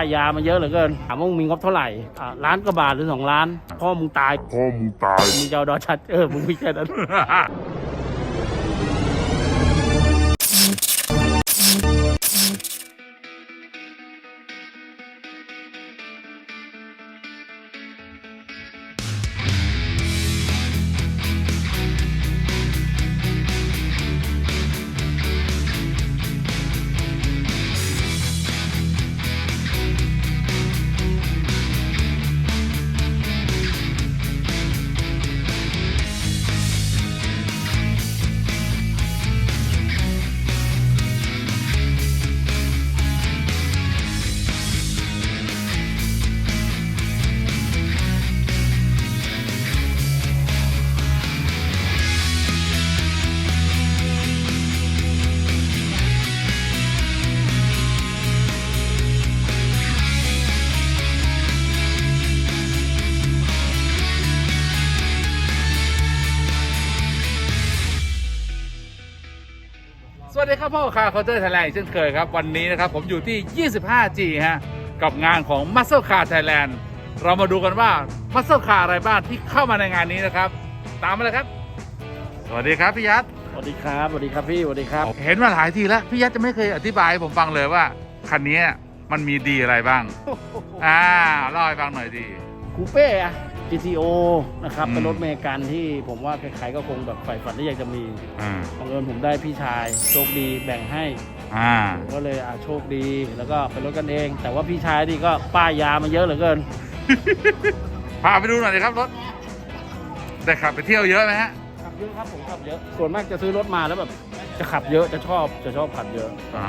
ายยามันเยอะเหลือเกินถามว่ามึงมีงบเท่าไหร่อ่าล้านกว่าบาทหรือสองล้าน พ่อมึงตายพ่อมึงตายมึงจะเอาดอชัดเออมึงมีแค่นั้น ดีครับพ่อคาร์เคาน์เตอร์ไทยแลนด์เช่นเคยครับ วันนี้นะครับผมอยู่ที่ 25G ฮะ กับงานของ Muscle Car Thailand เรามาดูกันว่า Muscle Car อะไรบ้างที่เข้ามาในงานนี้นะครับ ตามมาเลยครับ สวัสดีครับพี่ยัดสวัสดีครับสวัสดีครับพี่สวัสดีครับ เห็นมาหลายทีแล้ว พี่ยัดจะไม่เคยอธิบายให้ผมฟังเลยว่า คันนี้มันมีดีอะไรบ้าง อ่าเล่าให้ฟังหน่อยดีคูเป้อะ GTO นะครับอืมเป็นรถอเมริกันที่ผมว่าใครๆก็คงแบบใฝ่ฝันที่อยากจะมีอ่า บังเอิญผมได้พี่ชาย โชคดีแบ่งให้ อ่า ผมก็เลยอะโชคดีแล้วก็เป็นรถกันเอง แต่ว่าพี่ชายนี่ก็ป้ายยามันเยอะเหลือเกิน พาไปดูหน่อยดีครับรถ ได้ขับไปเที่ยวเยอะไหมฮะ ขับเยอะครับผมขับเยอะ ส่วนมากจะซื้อรถมาแล้วแบบจะขับเยอะจะชอบจะชอบขับเยอะอ่า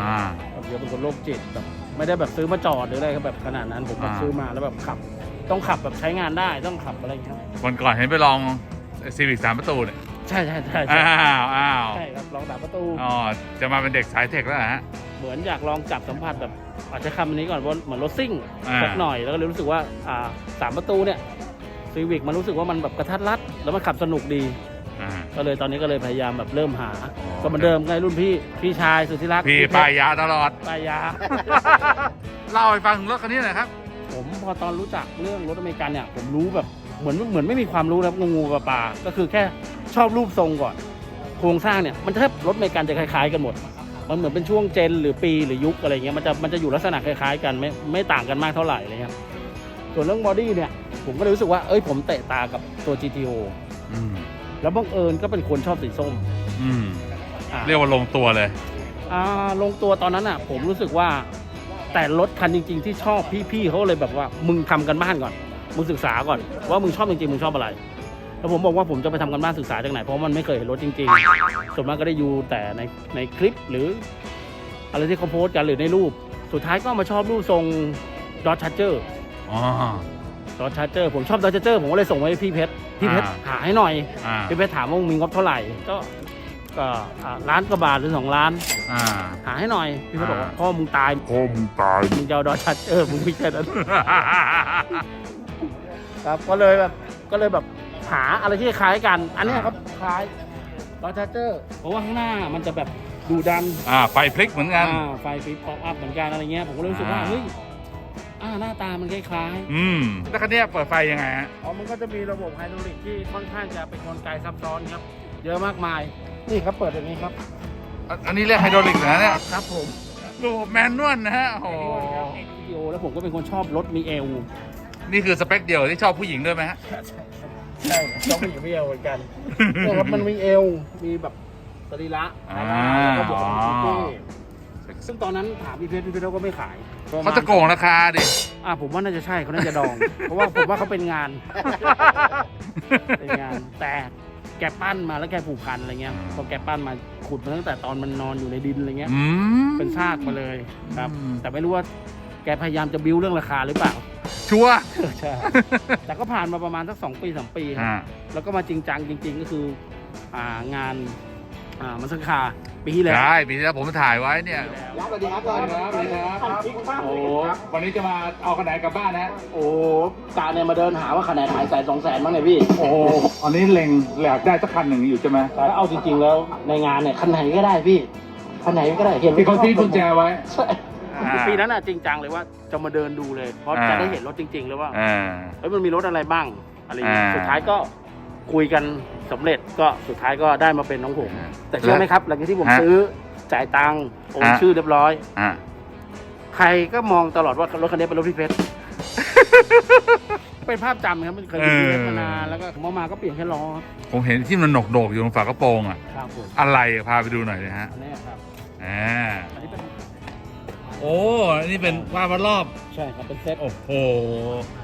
ขับเยอะเป็นคนโรคจิตแบบไม่ได้แบบซื้อมาจอดหรืออะไรครับแบบขนาดนั้นผมแบบอ่า ซื้อมาแล้วแบบขับ ต้องขับแบบใช้งานได้ต้องขับอะไรอย่างเงี้ยครับวันก่อนเห็นไปลองซีวิกสามประตูเนี่ย ใช่ใช่ใช่ใช่อ้าวอ้าวใช่ครับลองสามประตู อ๋อ จะมาเป็นเด็กสายเทคแล้วเหรอฮะ เหมือนอยากลองจับสัมผัสแบบอาจจะคำนี้ก่อนว่าเหมือนรถซิ่งอ่า สักหน่อยแล้วก็เลยรู้สึกว่าอ่าสามประตูเนี่ยซีวิกมันรู้สึกว่ามันแบบกระทัดรัด แล้วมันขับสนุกดี อ่า ก็เลยตอนนี้ก็เลยพยายามแบบเริ่มหา อ๋อ ก็เหมือนเดิมไงรุ่นพี่พี่ชายสุดที่รักพี่เพชรป้ายยาตลอด ป้ายยา เล่าให้ฟังถึงรถคันนี้หน่อยครับ ผมพอตอนรู้จักเรื่องรถอเมริกันเนี่ยผมรู้แบบเหมือนเหมือนไม่มีความรู้นะงูงูปลาปลาก็คือแค่ชอบรูปทรงก่อน โครงสร้างเนี่ยมันแทบรถอเมริกันจะคล้ายๆกันหมด มันเหมือนเป็นช่วงเจนหรือปีหรือยุคอะไรเงี้ยมันจะมันจะอยู่ลักษณะคล้ายๆกันไม่ไม่ต่างกันมากเท่าไหร่อะไรเงี้ยส่วนเรื่องบอดี้เนี่ยผมก็เลยรู้สึกว่าเอ้ยผมเตะตากับตัว GTO อืมแล้วบังเอิญก็เป็นคนชอบสีส้มอืมอะเรียกว่าลงตัวเลย อ่าลงตัวตอนนั้นอะ ผมรู้สึกว่า แต่รถคันจริง ๆ ที่ชอบพี่ๆเขาเลยแบบว่ามึงทำกันบ้านก่อน มึงศึกษาก่อน ว่ามึงชอบจริงๆมึงชอบอะไรแล้วผมบอกว่าผมจะไปทำกันบ้านศึกษาจากไหนเพราะมันไม่เคยเห็นรถจริงๆส่วนมากก็ได้อยู่แต่ในในคลิปหรือ อะไรที่เขาโพสต์กันหรือในรูป สุดท้ายก็มาชอบรูปทรงดอ c ช a ร์เจอร์อ๋อดอ c ช a ร์เจอร์ผมชอบดอ c ช a ร์เจอร์ผมก็เลยส่งไว้ให้พี่เพชรพี่เพชรอ่าหาให้หน่อยอ่าพี่เพชรถามว่ามึงมีงบเท่าไหร่ก็ ก็อ่าล้านกว่าบาทหรือสองล้าน อ่า หาให้หน่อย พี่เพชรบอกว่าอ่า พ่อมึงตาย พ่อมึงตาย มึงจะเอาดอชัดเออมึงไม่แค่นั้น ครับก็เลยแบบก็เลยแบบหาอะไรที่คล้ายกัน อันเนี้ยครับคล้ายดอชัดเจอร์เพราะว่าข้างหน้ามันจะแบบดูดัน อ่าไฟพลิกเหมือนกัน อ่าไฟฟิปป๊อปอัพเหมือนกันอะไรเงี้ยผมก็เลยรู้สึกว่าอ่า เฮ้ยอ่าหน้าตามันคล้ายอืมแล้วคันนี้เปิดไฟยังไงฮะ ๆอ๋อมันก็จะมีระบบไฮดรอลิกที่ค่อนข้างจะเป็นกลไกซับซ้อนครับ เยอะมากมาย นี่ครับเปิดอย่างนี้ครับอันอันนี้เรียกไฮดรอลิกนะเนี่ยครับผมระบบแมนนวลนะฮะ โอ้โหวิดีโอแล้วผมก็เป็นคนชอบรถมีเอวนี่คือสเปคเดียวที่ชอบผู้หญิงด้วยไหมฮะ ใช่ชอบผู้หญิงมีเอวเหมือนกันเนี่ยครับมันมีเอวมีแบบสรีระอ่า แล้วก็บวกกับอ๋อเท่ซึ่งตอนนั้นถามพี่เพชรพี่เพชรก็ไม่ขายเขาจะโกงราคาดิ อ่าผมว่าน่าจะใช่เขาน่าจะดอง เพราะว่าผมว่าเขาเป็นงาน เป็นงานแต่ แกปั้นมาแล้วแกผูกพันอะไรเงี้ยอืมพอแกปั้นมาขุดมาตั้งแต่ตอนมันนอนอยู่ในดินอะไรเงี้ย อืม เป็นซากมาเลยครับ อืม แต่ไม่รู้ว่าแกพยายามจะบิ้วเรื่องราคาหรือเปล่า ชัวร์ใช่แต่ก็ผ่านมาประมาณสักสองปีสามปีครับอ่าแล้วก็มาจริงจังจริง ๆ ก็คืออ่างานอ่ามันสักคา ปีที่แล้วได้ปีที่แล้วผมถ่ายไว้เนี่ยสวัสดีครับสวัสดีครับสวัสดีครับโอ้วันนี้จะมาเอาคะแนนกลับบ้านนะโอ้ตาเนี่ยมาเดินหาว่าคะแนนหายแสนสองแสนบ้างเนี่ยพี่โอ้โหอันนี้เล็งแหลกได้สักคันหนึ่งอยู่ใช่ไหมแต่ถ้าเอาจริงๆแล้วในงานเนี่ยคันไหนก็ได้พี่คันไหนก็ได้เห็นที่เขาทิ้งกุญแจไว้ใช่อ่าปีนั้นอะจริงจังเลยว่าจะมาเดินดูเลยเพราะอ่าจะได้เห็นรถจริงๆเลยว่าอ่าเอ้ยมันมีรถอะไรบ้างอะไรอย่างเงี้ยอ่าสุดท้ายก็คุยกัน สำเร็จก็สุดท้ายก็ได้มาเป็นน้องผม อ่าแต่เชื่อไหมครับหลังจากที่ผมฮะซื้อจ่ายตังค์โอนฮะ ชื่อเรียบร้อย อ่าใครก็มองตลอดว่ารถคันนี้เป็นรถพี่เพชร เป็นภาพจำครับมันเคยมีพี่เพชรมานานแล้วก็ผมเอามาก็เปลี่ยนแค่ล้อครับผมเห็นที่มันหนกโดกๆอยู่ตรงฝากระโปรงอะ ครับผมอะไรพาไปดูหน่อยนะฮะอันนี้ครับอ่าอันนี้เป็นโอ้อันนี่เป็นว่าวันรอบ ใช่ครับเป็นเซตโอ้โห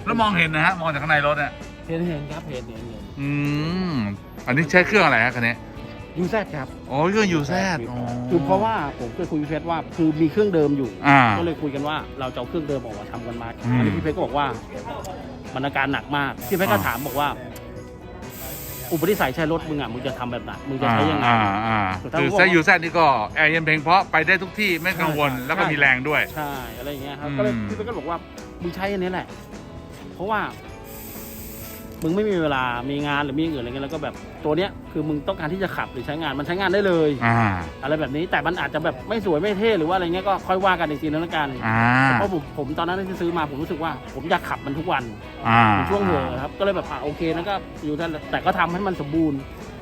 แล้วมองเห็นนะฮะ มองจากข้างในรถเนี่ยเห็นเห็นครับเห็นเห็นเห็นอืม อันนี้ใช้เครื่องอะไรฮะคันนี้ยูแซครับอ๋อเครื่องยูแซดคือเพราะว่าผมเคยคุยกับพี่เพชรว่าคือมีเครื่องเดิมอยู่ อ่า ก็เลยคุยกันว่าเราจะเอาเครื่องเดิมออกมาทำกันมาอืมอันนี้พี่เพชรก็บอกว่ามันอาการหนักมากพี่เพชรก็อ่าถามบอกว่า อุปนิสัยใช้รถมึงอะมึงจะทำแบบไหนมึงจะอ่าใช้ยังไง อ่าอ่าสุดท้ายคือผมบอกใช้ยูแซดนี่ก็แอร์เย็นเพลงเพราะไปได้ทุกที่ไม่กังวลใช่ แล้วก็ใช่มีแรงด้วย ใช่อะไรอย่างเงี้ยครับอืม ก็เลยพี่เพชรก็บอกว่ามึงใช้อันนี้แหละ เพราะว่า มึงไม่มีเวลามีงานหรือมีอย่างอื่นอะไรเงี้ยแล้วก็แบบตัวเนี้ยคือมึงต้องการที่จะขับหรือใช้งานมันใช้งานได้เลย อ่า อะไรแบบนี้แต่มันอาจจะแบบไม่สวยไม่เท่หรือว่าอะไรเงี้ยก็ค่อยว่ากันอีกทีนึงแล้วกันอ่า เพราะผมผมตอนนั้นที่ซื้อมาผมรู้สึกว่า ผมอยากขับมันทุกวันอ่าในช่วงเหอะครับก็เลยแบบอะโอเคนะก็อยู่แต่แต่ก็ทำให้มันสมบูรณ์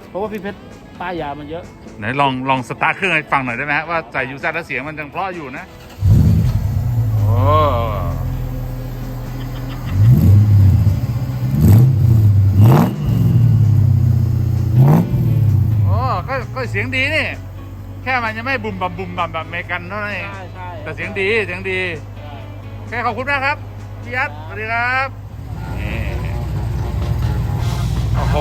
เพราะว่าพี่เพชรป้ายยามันเยอะ ไหนลองลองสตาร์ทเครื่องให้ฟังหน่อยได้ไหมฮะว่าใส่ยูแซดแล้วเสียงมันยังเพราะอยู่นะ โอ้โอ้ก็ก็ เสียงดีนี่ แค่มันยังไม่บุมบัมบุมบัมแบบอเมริกันเท่านั้นเอง ใช่ใช่แต่เสียงดีเสียงดีโอเคขอบคุณมากครับพี่ยัดสวัสดีครับนี่โอ้โห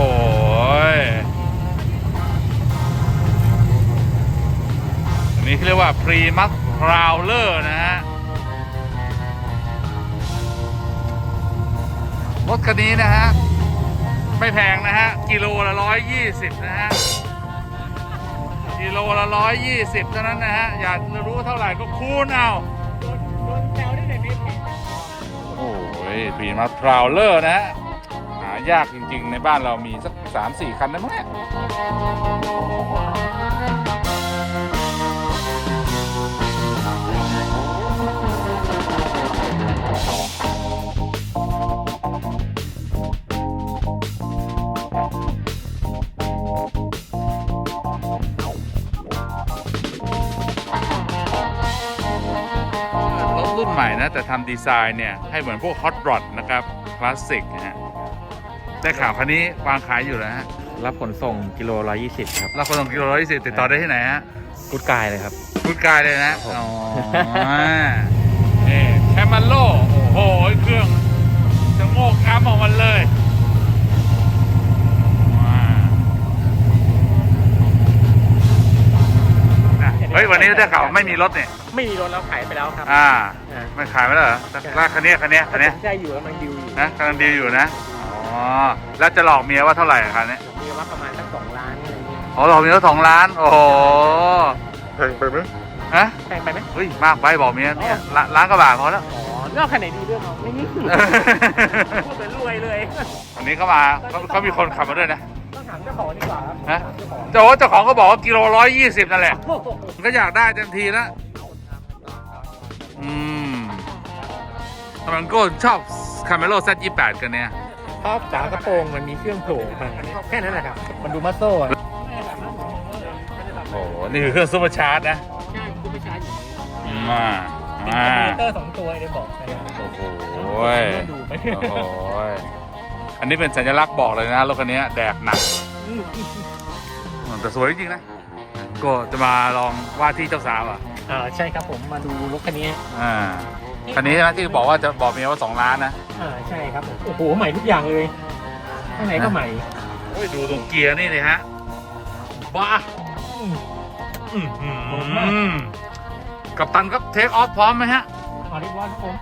อันนี้เขาเรียกว่าพรีมัสพราวเลอร์นะฮะรถคันนี้นะฮะ ไม่แพงนะฮะ กิโลละร้อยยี่สิบนะฮะ กิโลละร้อยยี่สิบเท่านั้นนะฮะ อยากรู้เท่าไหร่ก็คูณเอาโดนแซวได้ไหนไม่แพงโอ้ยปีมาพราวเลอร์นะฮะ หายากจริงๆ ในบ้านเรามีสักสามสี่คันได้มั้งเนี่ย รถรุ่นใหม่นะ แต่ทำดีไซน์เนี่ย ให้เหมือนพวกฮอตรอดนะครับ คลาสสิกนะฮะได้ข่าวคันนี้วางขายอยู่แล้วฮะรับขนส่งกิโลละยี่สิบครับเราคนส่งกิโลร้อยสิบติดต่อได้ที่ไหนฮะกูดกายเลยครับพูดกายเลยนะครับผมอ๋อนี่แคมันโลโอ้โหเครื่องจะโงกอ้ำออกมาเลยว้าวอะ เฮ้ยวันนี้ได้ข่าวไม่มีรถเนี่ยไม่มีรถแล้วขายไปแล้วครับ อ่าอ่า ไม่ขายไม่ได้เหรอแต่แล้วคันเนี้ยคันเนี้ยคันเนี้ยใช่อยู่กำลังดิวอยู่นะกำลังดีอยู่นะอ๋อแล้วจะหลอกเมียว่าเท่าไหร่คันเนี้ยมีว่าประมาณสักสองล้านอะไรเงี้ยอ๋อหลอกเมียว่าสองล้านโอ้โหแพงไปไหมฮะแพงไปไหมเฮ้ยมากไปบอกเมียเนี่ยล้านล้านกว่าบาทพอแล้ว อ๋อเลือกคันไหนดีเลือกเอาไม่นี่พูดเหมือนรวยเลย วันนี้เขามาเขาเขามีคนขับมาด้วยนะต้องถาม เจ้าของดีกว่าครับฮะเจ้าของแต่ว่าเจ้าของก็บอกว่ากิโลร้อยยี่สิบนั่นแหละโอ้โหมันก็อยากได้เต็มทีแล้วอืมทำไมมันก็ชอบคาเมโล Z ยี่แปดกันเนี่ยชอบฝากระโปรงมันมีเครื่องโผล่มาแค่นั้นแหละครับ มันดูมัสโซ่อะโอ้โหนี่คือเครื่องซูเปอร์ชาร์จนะใช่คุณไปใช้อยู่มามีมาคอมพิวเตอร์สองตัวเลยบอกนะครับโอ้โหดูไปโอ้โหอันนี้เป็นสัญลักษณ์บอกเลยนะรถคันนี้แดกหนัก แต่สวยจริงๆนะ ก็จะมาลองว่าที่เจ้าสาวอะอ่าใช่ครับผมมาดูรถคันนี้อ่าคันนี้ใช่ไหมที่บอกว่าจะบอกเมียว่าสองล้านนะอ่าใช่ครับผมโอ้โหใหม่ทุกอย่างเลยข้างในก็ใหม่โอ้ยดูตรงเกียร์นี่เลยฮะบ้าอืมอืมกับตันครับเทคออฟพร้อมไหมฮะเอเรียบร้อยครับผม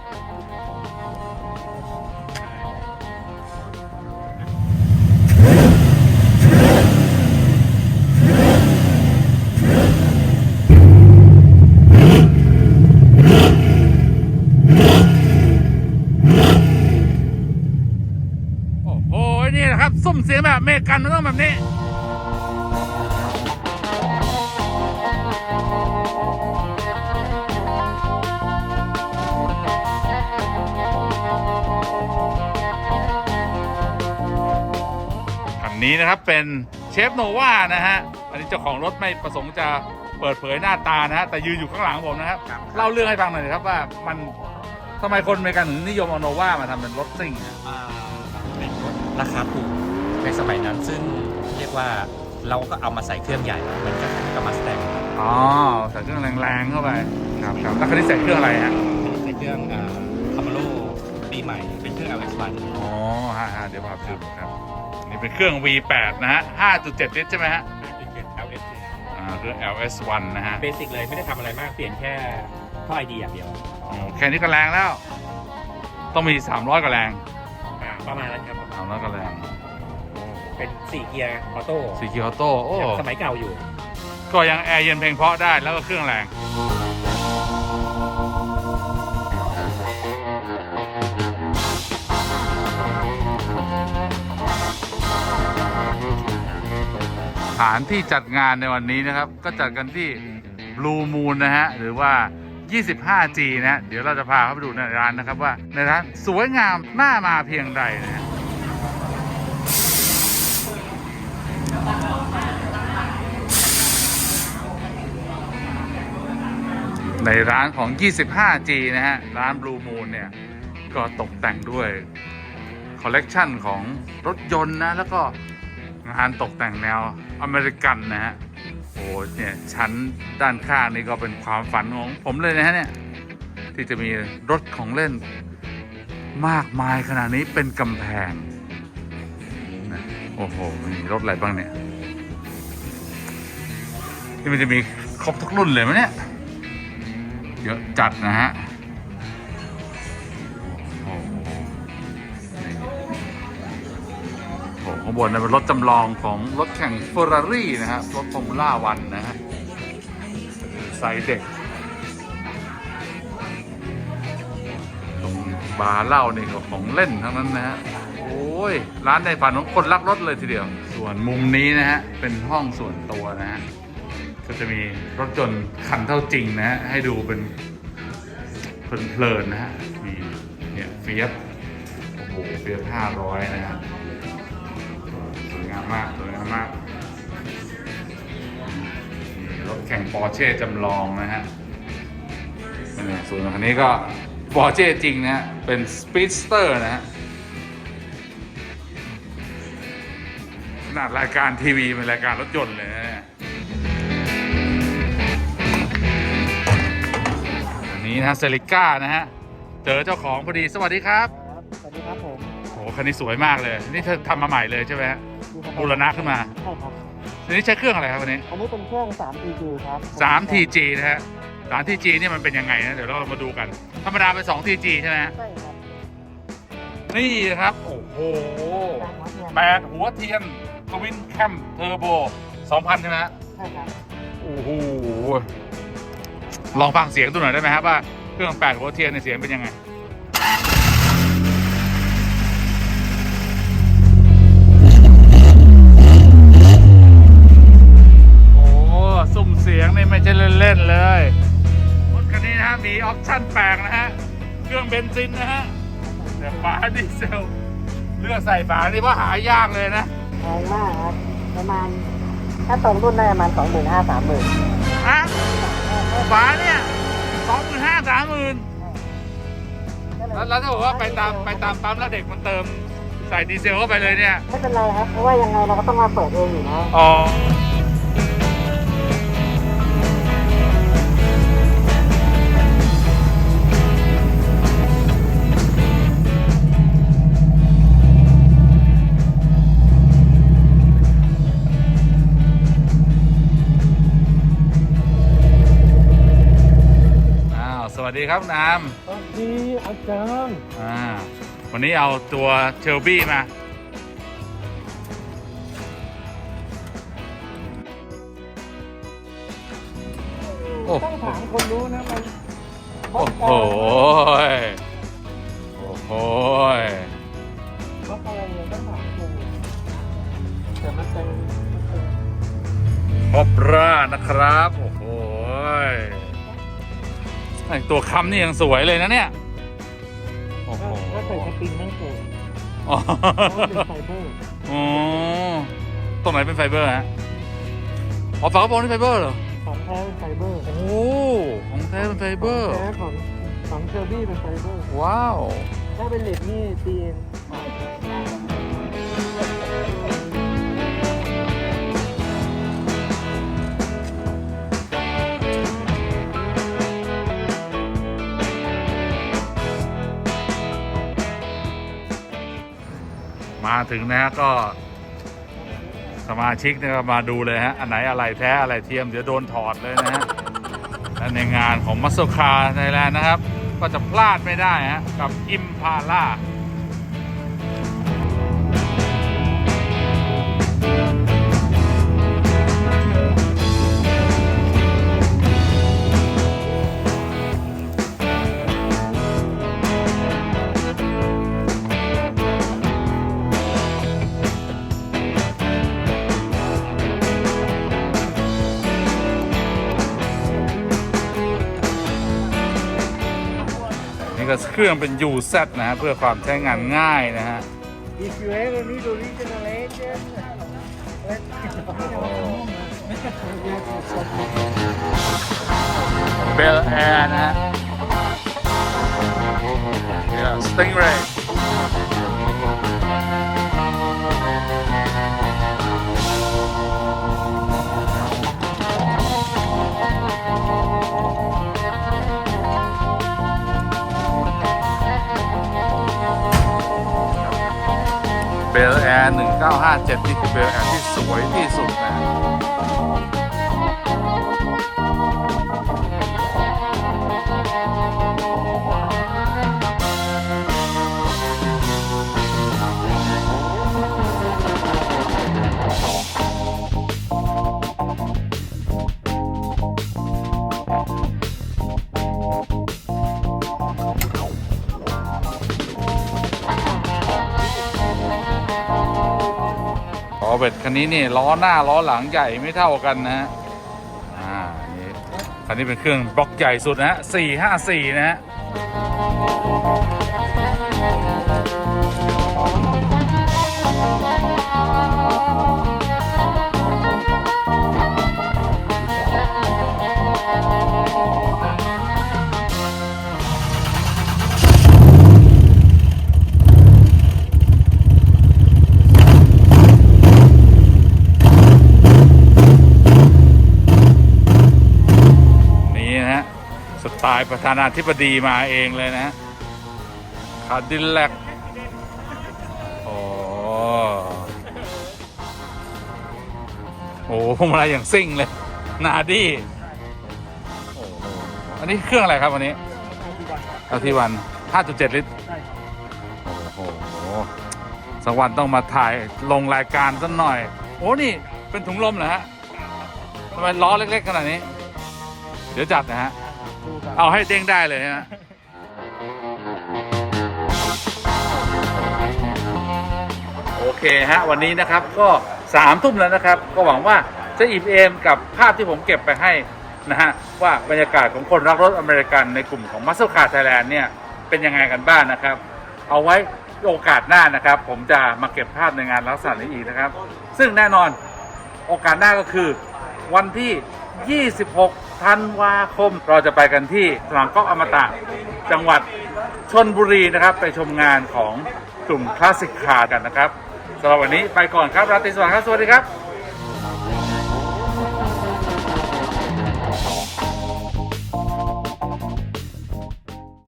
รกกันมันต้องแบบนี้คันี้นะครับเป็นเชฟโนวานะฮะ อันนี้เจ้าของรถไม่ประสงค์จะเปิดเผยหน้าตานะฮะ แต่ยืนอยู่ข้างหลังผมนะครับ เล่าเรื่องให้ฟังหน่อยครับว่ามันทำไมคนเมกันถึงนิยมเอาโนวามาทำเป็นรถซิ่งอะ เป็นรถราคาถูก ในสมัยนั้นซึ่งเรียกว่าเราก็เอามาใส่เครื่องใหญ่เหมือนกับกับมาสแตงอ๋อใส่เครื่องแรงๆเข้าไปครับครับแล้วคันนี้ใส่เครื่องอะไรฮะใส่เครื่องคามาโลปีใหม่เป็นเครื่อง LX1 อ๋อฮะฮะเดี๋ยวพาไปดูครับนี่เป็นเครื่อง V8 นะฮะ 5.7 ลิตรใช่ไหมฮะ 5.7 LX อ่าเครื่อง LS1 นะฮะเบสิกเลยไม่ได้ทำอะไรมากเปลี่ยนแค่ท่อไอดีอย่างเดียวโอ้แค่นี้ก็แรงแล้ว ต้องมี 300กว่าแรงอ่าประมาณนั้นครับ300กว่าแรง เป็น4เกียร์ออโต้สีเขียวโต้โอ้สมัยเก่าอยู่ ก็ยังแอร์เย็นเพลงเพราะได้แล้วก็เครื่องแรง สถานที่จัดงานในวันนี้นะครับ ก็จัดกันที่ Blue Moon นะฮะ หรือว่า 25G นะฮะเดี๋ยวเราจะพาเข้าไปดูในร้านนะครับว่า ในร้านสวยงามน่ามาเพียงใดนะฮะ ในร้านของ 25G นะฮะ ร้าน Blue Moon เนี่ย ก็ตกแต่งด้วยคอลเลกชันของรถยนต์นะ แล้วก็งานตกแต่งแนวอเมริกันนะฮะ โอ้เนี่ยชั้นด้านข้างนี่ก็เป็นความฝันของผมเลยนะฮะเนี่ย ที่จะมีรถของเล่นมากมายขนาดนี้เป็นกำแพงนะโอ้โห มีรถอะไรบ้างเนี่ย นี่มันจะมีครบทุกรุ่นเลยไหมเนี่ย เยอะจัดนะฮะโอ้โหโอ้โหข้างบนนะเป็นรถจำลองของรถแข่งเฟอร์รารี่นะฮะรถฟอร์มูล่าวันนะฮะไซส์เด็ก ตรงบาร์เหล้านี่ก็ของเล่นทั้งนั้นนะฮะโอ้ย ร้านในฝันของคนรักรถเลยทีเดียว ส่วนมุมนี้นะฮะ เป็นห้องส่วนตัวนะฮะ ก็จะมีรถยนต์คันเท่าจริงนะฮะให้ดูเป็นเพลินๆนะฮะมีเนี่ยเฟียสโอ้โหเฟียสห้าร้อยนะฮะสวยงามมากสวยงามมากมีรถแข่งปอร์เช่จำลองนะฮะนี่ส่วนคันนี้ก็ปอร์เช่จริงนะฮะเป็นสปีดสเตอร์นะฮะขนาดรายการทีวีเป็นรายการรถยนต์เลยนะ นี่ยอันนี้นะฮะเซริก้านะฮะ เจอเจ้าของพอดีสวัสดีครับสวัสดีครับผมโอ้โหคันนี้สวยมากเลย นี่เธอทำมาใหม่เลยใช่ไหมฮะบูรณะขึ้นมาใช่ครับอันนี้ใช้เครื่องอะไรครับวันนี้ อันนี้เป็นเครื่อง3 TG ครับ3 TG นะฮะ3 TG เนี่ยมันเป็นยังไงนะเดี๋ยวเรามาดูกัน ธรรมดาเป็น2 TG ใช่ไหมฮะใช่ครับนี่ครับโอ้โหตามหัวเทียนแปดหัวเทียนทวินแคมเทอร์โบ 2,000 ใช่ไหมฮะใช่ครับโอ้โห ลองฟังเสียงดูหน่อยได้ไหมครับว่าเครื่องแปดหัวเทียนในยเสียงเป็นยังไงโอ้สุ่มเสียงนี่ไม่ใช่เล่นๆเลยรถคันนี้นะฮะมีออปชั่นแปลกนะฮะ เครื่องเบนซินนะฮะแต่ฝาดีเซล เลือกใส่ฝานี่ว่าหายากเลยนะแพงมากครับประมาณ ถ้าตรงรุ่นได้ประมาณ25,000 30,000ฮะ ฝาเนี่ยสองหมื่นห้าสามหมื่นแล้วแล้วถ้าบอกว่าไปตามไปตามปั๊มแล้วเด็กมันเติมใส่ดีเซลเข้าไปเลยเนี่ย ไม่เป็นไรครับ เพราะว่ายังไงเราก็ต้องมาเปิดเองอยู่นะอ๋อ สวัสดีครับนามสวัสดีอาจารย์อ่าวันนี้เอาตัวเชลบี้มา โอ้ต้องถามคนรู้นะมันโอ้โหยโอ้โหยว่าอะไรเนี่ยต้องถามคนแต่มันเป็นครบรานะครับ โอ้โหย ไอตัวค้ำนี่ยังสวยเลยนะเนี่ย โอ้โหก็ใส่สปริงทั้งตัวอ๋อเพราะว่าเป็นไฟเบอร์อ๋อตรงไหนเป็นไฟเบอร์ฮะอ๋อฝากระโปรงนี่ไฟเบอร์เหรอของแท้เป็นไฟเบอร์โอ้ของแท้เป็นไฟเบอร์แท้ของของเชอร์บี้เป็นไฟเบอร์ ว้าว ถ้าเป็นเหล็กนี่ตีเมาถึงนะฮะก็ สมาชิกเนี่ยมาดูเลยฮะ อันไหนอะไรแท้อะไรเทียม เดี๋ยวโดนถอดเลยนะฮะและในงานของมัสโซคาไทยแลนด์นะครับ ก็จะพลาดไม่ได้ฮะกับอิมพาล่า นี่ก็เครื่องเป็น UZ นะฮะเพื่อความใช้งานง่ายนะฮะ If you ever need original engine let เบลแอร์นะฮะนี่ส เรย์เบลแอร์1957 นี่คือเบลแอร์ที่สวยที่สุดนะ อเบตคันนี้นี่ล้อหน้าล้อหลังใหญ่ไม่เท่ากันนะฮะอ่านี่คันนี้เป็นเครื่องบล็อกใหญ่สุดนะฮะ454 นะฮะ สไตล์ประธานาธิบดีมาเองเลยนะคาดิลแลกโอ้โหพวงมาลัยอย่างซิ่งเลย นาดี้อันนี้เครื่องอะไรครับวันนี้เอาที่วัน 5.7 ลิตรโอ้โหสักวันต้องมาถ่ายลงรายการสักหน่อย โอ้นี่เป็นถุงลมเหรอฮะทำไมล้อเล็ก ๆ ขนาดนี้ เดี๋ยวจัดนะฮะ เอาให้เด้งได้เลยฮะโอเคฮะวันนี้นะครับก็สามทุ่มแล้วนะครับ ก็หวังว่าจะอิ่มเอมกับภาพที่ผมเก็บไปให้นะฮะว่าบรรยากาศของคนรักรถอเมริกันในกลุ่มของ Muscle Car Thailand เนี่ยเป็นยังไงกันบ้างนะครับ เอาไว้โอกาสหน้านะครับ ผมจะมาเก็บภาพในงานลักษณะนี้อีกนะครับ ซึ่งแน่นอนโอกาสหน้าก็คือวันที่ 26 ธันวาคม เราจะไปกันที่สนามกอล์ฟอมตะจังหวัดชนบุรีนะครับ ไปชมงานของกลุ่มคลาสสิกคาร์กันนะครับสำหรับวันนี้ไปก่อนครับราตรีสวัสดิ์ครับสวัสดีครับ